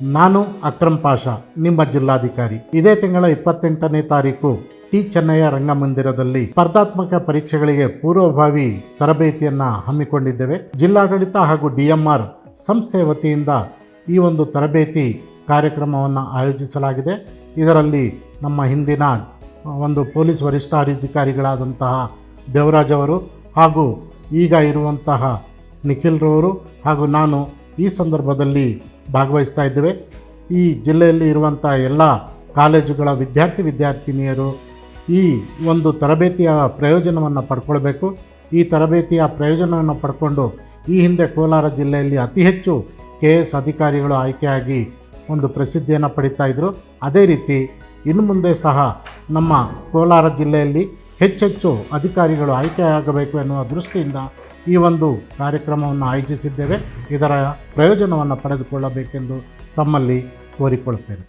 ನಾನು ಅಕ್ರಮ್ ಪಾಷಾ, ನಿಮ್ಮ ಜಿಲ್ಲಾಧಿಕಾರಿ. ಇದೇ ತಿಂಗಳ ಇಪ್ಪತ್ತೆಂಟನೇ ತಾರೀಕು ಟಿ ಚೆನ್ನಯ್ಯ ರಂಗಮಂದಿರದಲ್ಲಿ ಸ್ಪರ್ಧಾತ್ಮಕ ಪರೀಕ್ಷೆಗಳಿಗೆ ಪೂರ್ವಭಾವಿ ತರಬೇತಿಯನ್ನ ಹಮ್ಮಿಕೊಂಡಿದ್ದೇವೆ. ಜಿಲ್ಲಾಡಳಿತ ಹಾಗೂ ಡಿಎಂಆರ್ ಸಂಸ್ಥೆಯ ವತಿಯಿಂದ ಈ ಒಂದು ತರಬೇತಿ ಕಾರ್ಯಕ್ರಮವನ್ನು ಆಯೋಜಿಸಲಾಗಿದೆ. ಇದರಲ್ಲಿ ನಮ್ಮ ಹಿಂದಿನ ಒಂದು ಪೊಲೀಸ್ ವರಿಷ್ಠಾಧಿಕಾರಿಗಳಾದಂತಹ ದೇವರಾಜ್ ಅವರು ಹಾಗೂ ಈಗ ಇರುವಂತಹ ನಿಖಿಲ್ರವರು ಹಾಗೂ ನಾನು ಈ ಸಂದರ್ಭದಲ್ಲಿ ಭಾಗವಹಿಸ್ತಾ ಇದ್ದೇವೆ. ಈ ಜಿಲ್ಲೆಯಲ್ಲಿ ಇರುವಂಥ ಎಲ್ಲ ಕಾಲೇಜುಗಳ ವಿದ್ಯಾರ್ಥಿ ವಿದ್ಯಾರ್ಥಿನಿಯರು ಈ ಒಂದು ತರಬೇತಿಯ ಪ್ರಯೋಜನವನ್ನು ಪಡ್ಕೊಳ್ಬೇಕು. ಈ ತರಬೇತಿಯ ಪ್ರಯೋಜನವನ್ನು ಪಡ್ಕೊಂಡು ಈ ಹಿಂದೆ ಕೋಲಾರ ಜಿಲ್ಲೆಯಲ್ಲಿ ಅತಿ ಹೆಚ್ಚು ಕೆ ಎಸ್ ಅಧಿಕಾರಿಗಳು ಆಯ್ಕೆಯಾಗಿ ಒಂದು ಪ್ರಸಿದ್ಧಿಯನ್ನು ಪಡಿತಾ ಇದ್ದರು ಅದೇ ರೀತಿ ಇನ್ನು ಮುಂದೆ ಸಹ ನಮ್ಮ ಕೋಲಾರ ಜಿಲ್ಲೆಯಲ್ಲಿ ಹೆಚ್ಚೆಚ್ಚು ಅಧಿಕಾರಿಗಳು ಆಯ್ಕೆಯಾಗಬೇಕು ಎನ್ನುವ ದೃಷ್ಟಿಯಿಂದ ಈ ಒಂದು ಕಾರ್ಯಕ್ರಮವನ್ನು ಆಯೋಜಿಸಿದ್ದೇವೆ. ಇದರ ಪ್ರಯೋಜನವನ್ನು ಪಡೆದುಕೊಳ್ಳಬೇಕೆಂದು ತಮ್ಮಲ್ಲಿ ಕೋರಿಕೊಳ್ಳುತ್ತೇನೆ.